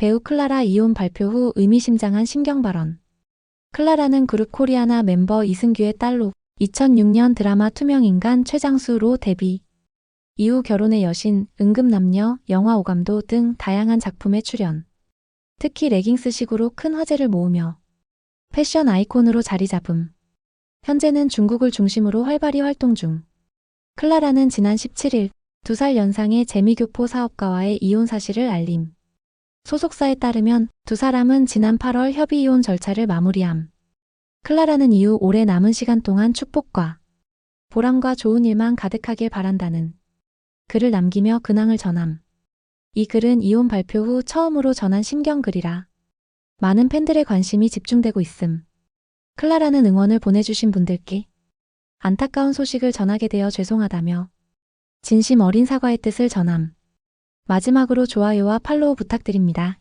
배우 클라라 이혼 발표 후 의미심장한 심경 발언. 클라라는 그룹 코리아나 멤버 이승규의 딸로 2006년 드라마 투명인간 최장수로 데뷔. 이후 결혼의 여신, 응급남녀, 영화 오감도 등 다양한 작품에 출연. 특히 레깅스식으로 큰 화제를 모으며 패션 아이콘으로 자리 잡음. 현재는 중국을 중심으로 활발히 활동 중. 클라라는 지난 17일 두 살 연상의 재미교포 사업가와의 이혼 사실을 알림. 소속사에 따르면 두 사람은 지난 8월 협의 이혼 절차를 마무리함. 클라라는 이후 올해 남은 시간 동안 축복과 보람과 좋은 일만 가득하길 바란다는 글을 남기며 근황을 전함. 이 글은 이혼 발표 후 처음으로 전한 심경 글이라 많은 팬들의 관심이 집중되고 있음. 클라라는 응원을 보내주신 분들께 안타까운 소식을 전하게 되어 죄송하다며 진심 어린 사과의 뜻을 전함. 마지막으로 좋아요와 팔로우 부탁드립니다.